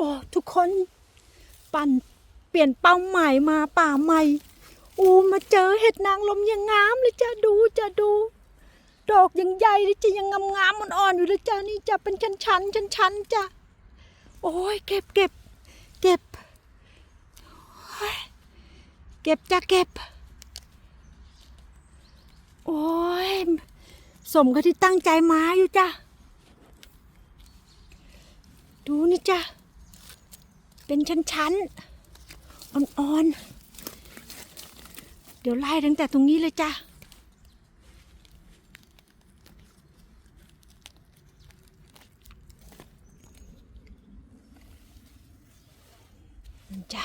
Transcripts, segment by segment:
โอ้ ทุกคนปั่นเปลี่ยนเป้าหมายมาป่าใหม่ อูมาเจอเห็ดนางลมยังงามเลยจ้ะดูจะดู ดอกยังใหญ่เลยจ้ะยังงามงามอ่อนๆอยู่เลยจ้ะนี่จะเป็นชั้นชั้นชั้นชั้นๆจ้ะโอ้ยเก็บเก็บเก็บโอ้ยเก็บจ้ะเก็บ โอ้ยสมกับที่ตั้งใจมาอยู่จ้ะดูนี่จ้ะ เป็นชั้นๆ อ่อนๆ เดี๋ยวไล่ตั้งแต่ตรงนี้เลยจ้ะจ้ะ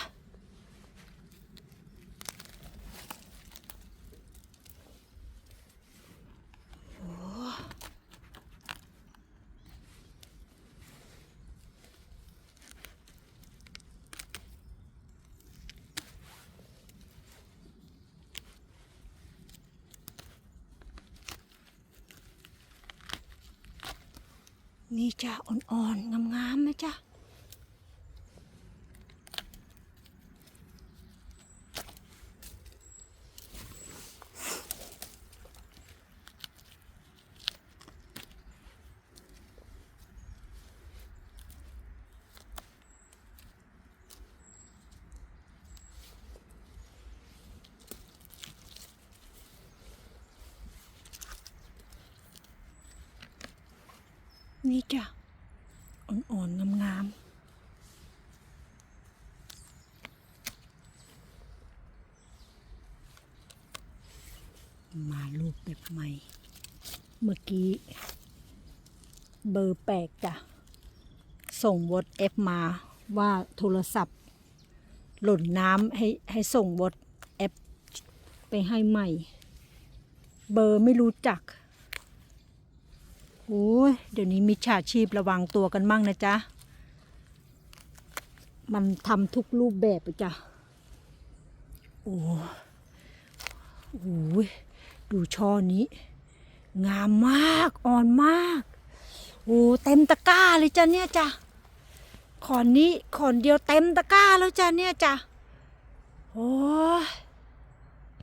นี่จ้ะอ่อนๆงามๆนะจ้ะ นี่จ้ะ อ่อนๆงามๆมารูปแบบใหม่ เมื่อกี้ เบอร์แปลกจ้ะ ส่งวอตเอฟมาว่าโทรศัพท์ หล่นน้ำให้ให้ส่งวอตแอปไปให้ใหม่ เบอร์ไม่รู้จัก โอ้ยเดี๋ยวนี้มิจฉาชีพระวังตัวกันมั่งนะจ๊ะ มันทำทุกรูปแบบเลยจ้ะ โอ้โหดูช่อนี้ งามมากอ่อนมาก โอ้เต็มตะกร้าเลยจ้ะเนี่ยจ้ะขอนนี้ขอนเดียวเต็มตะกร้าแล้วจ้ะเนี่ยจ้ะโอ้ย